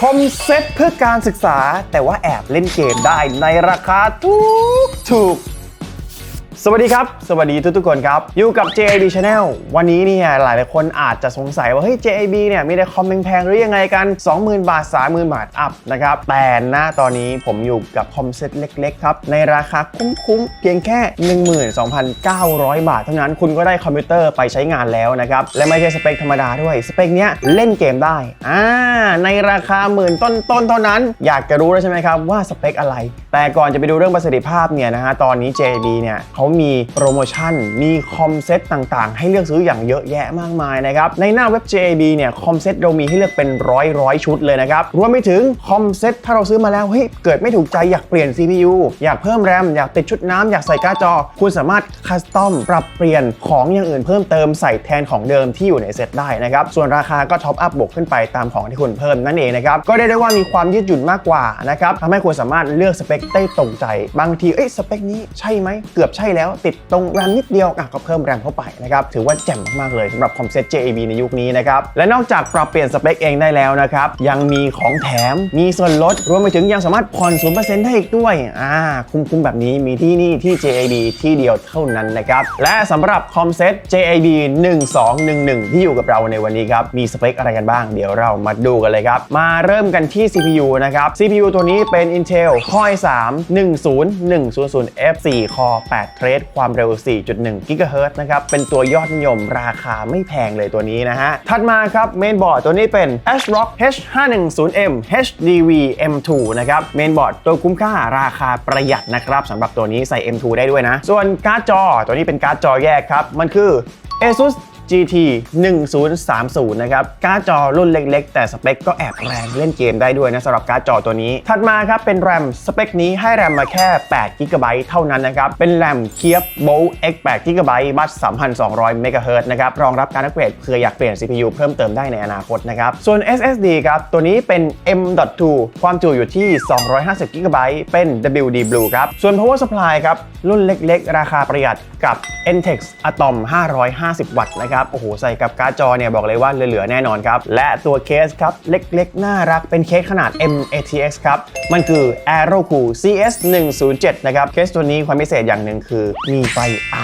คอมเซ็ตเพื่อการศึกษาแต่ว่าแอบเล่นเกมได้ในราคาถูกถูก สวัสดีครับ สวัสดีทุกๆคนครับ อยู่กับ JAB Channel วันนี้เนี่ยหลายๆคนอาจจะสงสัยว่า เฮ้ย JAB เนี่ยมีแต่คอมแพงๆหรือยังไงกัน 20,000 บาท 30,000 บาท อัพนะครับ แต่หน้าตอนนี้ผมอยู่กับคอมเซ็ตเล็กๆครับ ในราคาคุ้มๆ เพียงแค่ 12,900 บาท เท่านั้นคุณก็ได้คอมพิวเตอร์ไปใช้งานแล้วนะครับ และไม่ใช่สเปคธรรมดาด้วย สเปคเนี้ยเล่นเกมได้อ่าในราคาหมื่นต้นๆเท่านั้น อยากจะรู้แล้วใช่ไหมครับว่าสเปคอะไร แต่ก่อนจะไปดูเรื่องประสิทธิภาพเนี่ยนะฮะตอนนี้ JB เนี่ยเขามีโปรโมชั่น มีคอมเซ็ตต่างๆ ให้เลือกซื้ออย่างเยอะแยะมากมายนะครับ ในหน้าเว็บ JB เนี่ยคอมเซ็ตเรามีให้เลือกเป็นร้อยร้อยชุดเลยนะครับ รวมไปถึงคอมเซ็ตถ้าเราซื้อมาแล้วเฮ้ยเกิดไม่ถูกใจอยากเปลี่ยน CPU อยากเพิ่มแรมอยากติดชุดน้ำอยากใส่การ์ดจอ คุณสามารถคัสตอมปรับเปลี่ยนของอย่างอื่นเพิ่มเติมใส่แทนของเดิมที่อยู่ในเซ็ตได้นะครับ ส่วนราคาก็ท็อปอัพบวกขึ้นไปตามของที่คุณเพิ่มนั่นเองนะครับ ก็ได้ได้ว่ามีความยืดหยุ่นมากกว่านะครับทำให้คุณสามารถเลือกสเปคได้ตรงใจ บางทีเอ้ยสเปคนี้ใช่ไหมเกือบใช่แล้วติดตรงแรมนิดเดียวอะก็เพิ่มแรมเข้าไปนะครับถือว่าแจ่มมากๆเลยสำหรับคอมเซ็ต JAB ในยุคนี้นะครับและนอกจากปรับเปลี่ยนสเปคเองได้แล้วนะครับยังมีของแถมมีส่วนลดรวมไปถึงยังสามารถผ่อน0%ได้อีกด้วยอ่าคุ้มๆแบบนี้มีที่นี่ที่ JAB ที่เดียวเท่านั้นนะครับและสำหรับคอมเซ็ต JAB 1211 ที่อยู่กับเราในวันนี้ครับมีสเปคอะไรกันบ้างเดี๋ยวเรามาดูกันเลยครับมาเริ่มกันที่ CPU นะครับ CPU ตัวนี้เป็น Intel Core i3 10100 F4 Core 8รสความเร็ว 4.1 GHz นะครับ เป็นตัวยอดนิยมราคาไม่แพงเลยตัวนี้นะฮะ ถัดมาครับเมนบอร์ดตัวนี้เป็น ASRock H510M HDV M2 นะครับ เมนบอร์ดตัวคุ้มค่าราคาประหยัดนะครับสำหรับตัวนี้ใส่ M2 ได้ด้วยนะ ส่วนการ์ดจอตัวนี้เป็นการ์ดจอแยกครับ มันคือ ASUS GT 1030 นะครับ การ์ดจอรุ่นเล็กๆ แต่สเปคก็แอบแรงเล่นเกมได้ด้วยนะสำหรับการ์ดจอตัวนี้ ถัดมาครับเป็นแรมสเปคนี้ให้แรมมาแค่8 g b เท่านั้นนะครับ เป็นแรมเคียบโบ X 8 g b บัต3,200 MHz นะครับ รองรับการอัปเกรดเพื่ออยากเปลี่ยน CPU เพิ่มเติมได้ในอนาคตนะครับ ส่วน SSD ครับ ตัวนี้เป็น M.2 ความจุอยู่ที่ 250 g b เป็น WD Blue ครับ ส่วน Power Supply ครับ รุ่นเล็กๆ ราคาประหยัดกับ Entex Atom 550 วัตต์นะครับโอ้โหใส่กับการ์ดจอเนี่ยบอกเลยว่าเหลือๆแน่นอนครับ และตัวเคสครับเล็กๆ น่ารักเป็นเคสขนาด MATX ครับมันคือ AeroCool CS 107นะครับเคสตัวนี้ความพิเศษอย่างหนึ่งคือมีไฟ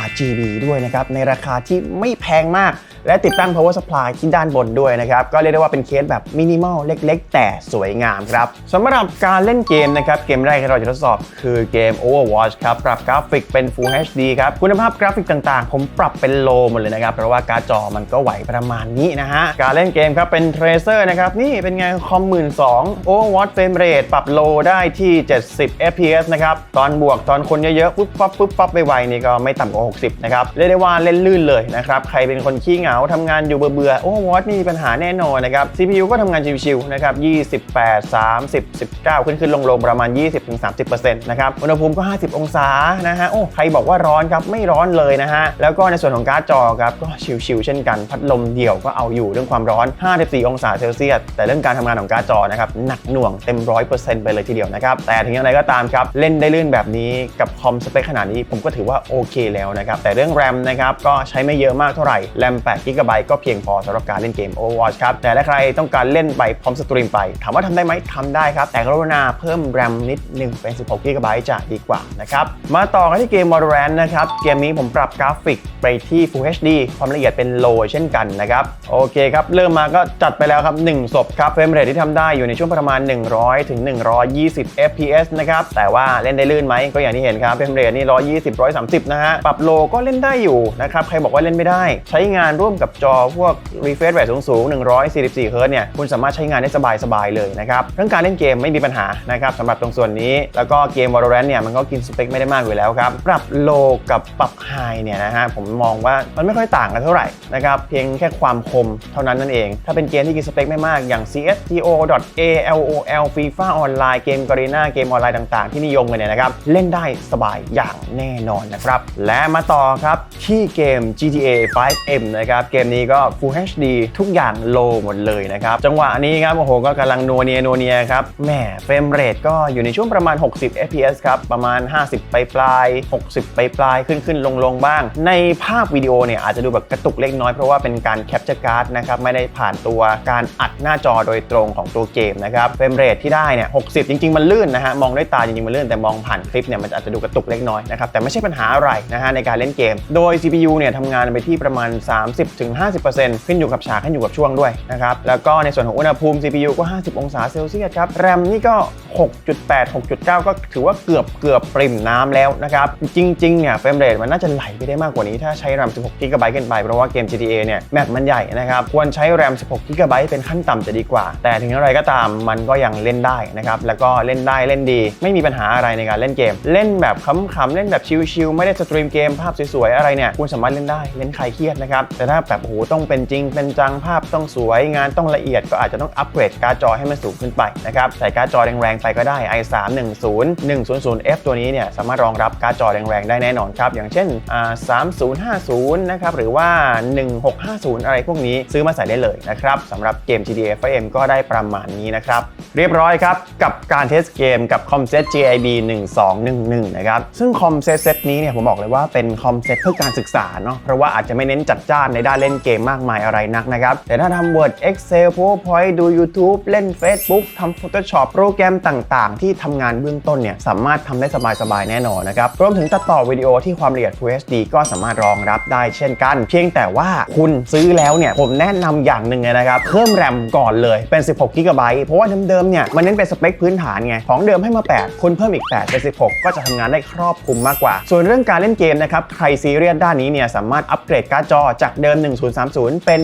RGB ด้วยนะครับในราคาที่ไม่แพงมาก และติดตั้ง power supply ที่ด้านบนด้วยนะครับ ก็เรียกได้ว่าเป็นเคสแบบมินิมอลเล็ก ๆ แต่สวยงามครับสำหรับการเล่นเกมนะครับ เกมแรกที่เราจะทดสอบคือเกม Overwatch ครับ ปรับกราฟิกเป็น Full HD ครับ คุณภาพกราฟิกต่างๆ ผมปรับเป็นโลหมดเลยนะครับ เพราะว่าการ์ดจอมันก็ไหวประมาณนี้นะฮะ การเล่นเกมครับเป็น Tracer นะครับ นี่เป็นไงคอมหมื่นสอง Overwatch frame rate ปรับโลได้ที่ 70 FPS นะครับ ตอนบวกตอนคนเยอะๆปุ๊บปั๊บปุ๊บปั๊บไวๆนี่ก็ไม่ต่ำกว่า 60 นะครับ เรียกได้ว่าเล่นลื่นเลยนะครับ ใครเป็นคนขี้เหงาทำงานอยู่เบื่อๆ Overwatch นี่มีปัญหาแน่นอนนะครับ CPU ก็ทำงานชิวๆนะครับ 28 30 19 ขึ้นขึ้นลงลงๆประมาณ 20-30%นะครับอุณหภูมิก็ 50 องศานะฮะโอ้ใครบอกว่าร้อนครับไม่ร้อนเลยนะฮะแล้วก็ในส่วนของการ์ดจอครับก็ชิวๆเช่นกัน พัดลมเดี่ยวก็เอาอยู่เรื่องความร้อน 54 องศาเซลเซียสแต่เรื่องการทำงานของการ์ดจอนะครับหนักหน่วงเต็ม 100%ไปเลยทีเดียวนะครับแต่ถึงอย่างไรก็ตามครับเล่นได้ลื่นแบบนี้กับคอมสเปคขนาดนี้ผมก็ถือว่าโอเคแล้วนะครับแต่เรื่องแรมนะครับก็ใช้ไม่เยอะมากเท่าไหร่แรม8 g b ก็เพียงพอสำหรับการเล่นเกม Overwatch ครับ แต่ถ้าใครต้องการเล่นไปพร้อมสตรีมไป ถามว่าทำได้ไหมทำได้ครับ แต่กรุณาเพิ่มแรมนิดนึงเป็น 16 g b จะดีกว่านะครับ มาต่อกันที่เกม Valorant นะครับ เกมนี้ผมปรับกราฟิกไปที่ Full HD ความละเอียดเป็น Low เช่นกันนะครับ โอเคครับ เริ่มมาก็จัดไปแล้วครับ 1 ศพครับเฟรมเรทที่ทำได้อยู่ในช่วงประมาณ 100ถึง120 fps นะครับ แต่ว่าเล่นได้ลื่นไหมก็อย่างที่เห็นครับเฟรมเรทนี่120 130 นะฮะ ปรับโลก็เล่นได้อยู่นะครับ ใครบอกว่าเล่นไม่ได้ ใช้งานร่วมกับจอพวก refresh rate สูงๆ 144 เฮิร์ตเนี่ยคุณสามารถใช้งานได้สบายๆเลยนะครับเรื่องการเล่นเกมไม่มีปัญหานะครับสำหรับตรงส่วนนี้ แล้วก็เกม Valorant เนี่ยมันก็กินสเปคไม่ได้มากอยู่แล้วครับปรับโลกับปรับไฮเนี่ยนะฮะผมมองว่ามันไม่ค่อยต่างกันเท่าไหร่นะครับเพียงแค่ความคมเท่านั้นนั่นเอง ถ้าเป็นเกมที่กินสเปคไม่มากอย่าง CSGO ALOL FIFA ออนไลน์เกม Garena เกมออนไลน์ต่างๆ ที่นิยมกันเนี่ยนะครับเล่นได้สบายอย่างแน่นอนนะครับและมาต่อครับที่เกม GTA 5M นะครับนะครับเกมนี้ก็ Full HD ทุกอย่างโลหมดเลยนะครับ จังหวะนี้ครับโอ้โหก็กำลังนัวเนียนัวเนียครับแหมเฟรมเรทก็อยู่ในช่วงประมาณ 60 fps ครับ ประมาณ 50 ไปปลาย 60 ไปปลายขึ้นขึ้นลงลงบ้าง ในภาพวิดีโอเนี่ยอาจจะดูแบบกระตุกเล็กน้อยเพราะว่าเป็นการแคปเจอร์การ์ดนะครับไม่ได้ผ่านตัวการอัดหน้าจอโดยตรงของตัวเกมนะครับเฟรมเรทที่ได้เนี่ย 60 จริง ๆ มันลื่นนะฮะมองด้วยตาจริงๆ มันลื่นแต่มองผ่านคลิปเนี่ยมันอาจจะดูกระตุกเล็กน้อยนะครับแต่ไม่ใช่ปัญหาอะไรนะฮะในการเล่นเกม โดย CPU เนี่ยทำงานไปที่ประมาณ30-50%ขึ้นอยู่กับฉากขึ้นอยู่กับช่วงด้วยนะครับ แล้วก็ในส่วนของอุณหภูมิ CPU ก็ 50 องศาเซลเซียสครับ แรมนี่ก็ 6.8 6.9 ก็ถือว่าเกือบเกือบปริ่มน้ำแล้วนะครับ จริงๆเนี่ยเฟรมเรทมันน่าจะไหลไปได้มากกว่านี้ถ้าใช้แรม 16 GB ขึ้นไป เพราะว่าเกม GTA เนี่ยแมปมันใหญ่นะครับ ควรใช้แรม 16 GB เป็นขั้นต่ำจะดีกว่า แต่ถึงอย่างไรก็ตามมันก็ยังเล่นได้นะครับ แล้วก็เล่นได้เล่นดี ไม่มีปัญหาอะไรในการเล่นเกม เล่นแบบขำๆเล่นแบบชิลๆไม่ได้สตรีมเกมภาพสวยๆอะไรเนี่ยคุณสามารถเล่นได้เล่นใครเครียดนะครับแต่ถ้าแบบโอ้โหต้องเป็นจริง เป็นจังภาพต้องสวยงานต้องละเอียดก็อาจจะต้องอัปเกรดการ์ดจอให้มันสูงขึ้นไปนะครับใส่การ์ดจอแรงๆไปก็ได้ i3 10 100F ตัวนี้เนี่ยสามารถรองรับการ์ดจอแรงๆได้แน่นอนครับ อย่างเช่นอ่า3050 นะครับหรือว่า 1650 อะไรพวกนี้ซื้อมาใส่ได้เลยนะครับสำหรับเกม GTA 5M ก็ได้ประมาณนี้นะครับเรียบร้อยครับ กับการเทสเกมกับคอมเซต JIB 1211 นะครับ ซึ่งคอมเซตเซตนี้เนี่ยผมบอกเลยว่าเป็นคอมเซตเพื่อการศึกษาเนาะเพราะว่าอาจจะไม่เน้นจัดจ้านในด้านเล่นเกมมากมายอะไรนักนะครับ แต่ถ้าทำ Word Excel PowerPoint ดู YouTube เล่น Facebook ทำ Photoshop โปรแกรมต่างๆ ที่ทำงานเบื้องต้นเนี่ยสามารถทำได้สบายๆ แน่นอนนะครับ รวมถึงตัดต่อวิดีโอที่ความละเอียด Full HD ก็สามารถรองรับได้เช่นกัน เพียงแต่ว่าคุณซื้อแล้วเนี่ยผมแนะนำอย่างหนึ่งเลยนะครับเพิ่มแรมก่อนเลยเป็น 16 g b เพราะว่าเดิมๆเนี่ยมันเน้นเป็นสเปคพื้นฐานไงของเดิมให้มา 8 คุณเพิ่มอีก 8 เป็น 16 ก็จะทำงานได้ครอบคลุมมากกว่า ส่วนเรื่องการเล่นเกมนะครับใครซีเรียสด้านนี้เนี่ยสามารถอัปเกรดการ์ดจอจากเดิมม 1030 เป็น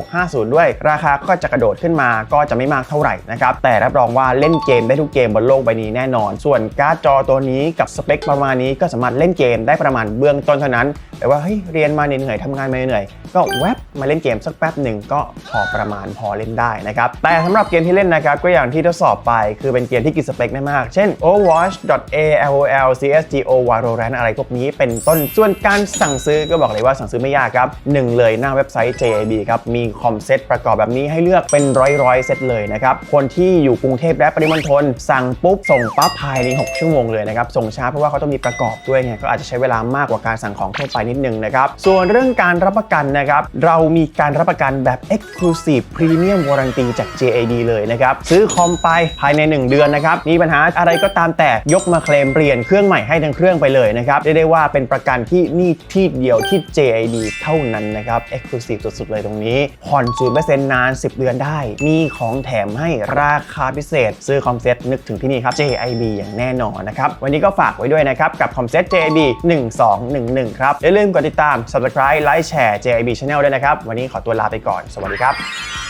1650 ด้วย ราคาก็จะกระโดดขึ้นมาก็จะไม่มากเท่าไหร่นะครับ แต่รับรองว่าเล่นเกมได้ทุกเกมบนโลกใบนี้แน่นอน ส่วนการ์ดจอตัวนี้กับสเปคประมาณนี้ก็สามารถเล่นเกมได้ประมาณเบื้องต้นเท่านั้น แต่ว่าเฮ้ยเรียนมาเหนื่อยทำงานมาเหนื่อยก็แวบมาเล่นเกมสักแป๊บหนึ่งก็พอประมาณพอเล่นได้นะครับ แต่สำหรับเกมที่เล่นนะครับ ก็อย่างที่ทดสอบไปคือเป็นเกมที่กินสเปคไม่มาก เช่น Overwatch A LOL CSGO Valorant อะไรพวกนี้เป็นต้นส่วนการสั่งซื้อก็บอกเลยว่าสั่งซื้อไม่ยากครับหนึ่งเลยหน้าเว็บไซต์ JAB ครับมีคอมเซ็ตประกอบแบบนี้ให้เลือกเป็นร้อยๆเซตเลยนะครับคนที่อยู่กรุงเทพและปริมณฑลสั่งปุ๊บส่งปั๊บภายใน 6 ชั่วโมงเลยนะครับส่งช้าเพราะว่าเขาต้องมีประกอบด้วยไงก็อาจจะใช้เวลามากกว่าการสั่งของทั่วไปนิดนึงนะครับส่วนเรื่องการรับประกันนะครับเรามีการรับประกันแบบ Exclusive Premium Warranty จาก JAD เลยนะครับซื้อคอมไปภายใน 1 เดือนนะครับมีปัญหาอะไรก็ตามแต่ยกมาเคลมเปลี่ยนเครื่องใหม่ให้ทั้งเครื่องไปเลยนะครับเรียกได้ว่าเป็นประกันที่นี่ที่เดียวที่ JAD เท่านั้นนะครับ Exclusive สุดๆ เลยตรงนี้ ผ่อน 0%นาน 10 เดือนได้ มีของแถมให้ราคาพิเศษ ซื้อคอมเซ็ตนึกถึงที่นี่ครับ JIB อย่างแน่นอนนะครับ วันนี้ก็ฝากไว้ด้วยนะครับ กับคอมเซ็ต JIB 1211 ครับ อย่าลืมกดติดตาม Subscribe ไลค์แชร์ JIB Channel ด้วยนะครับ วันนี้ขอตัวลาไปก่อน สวัสดีครับ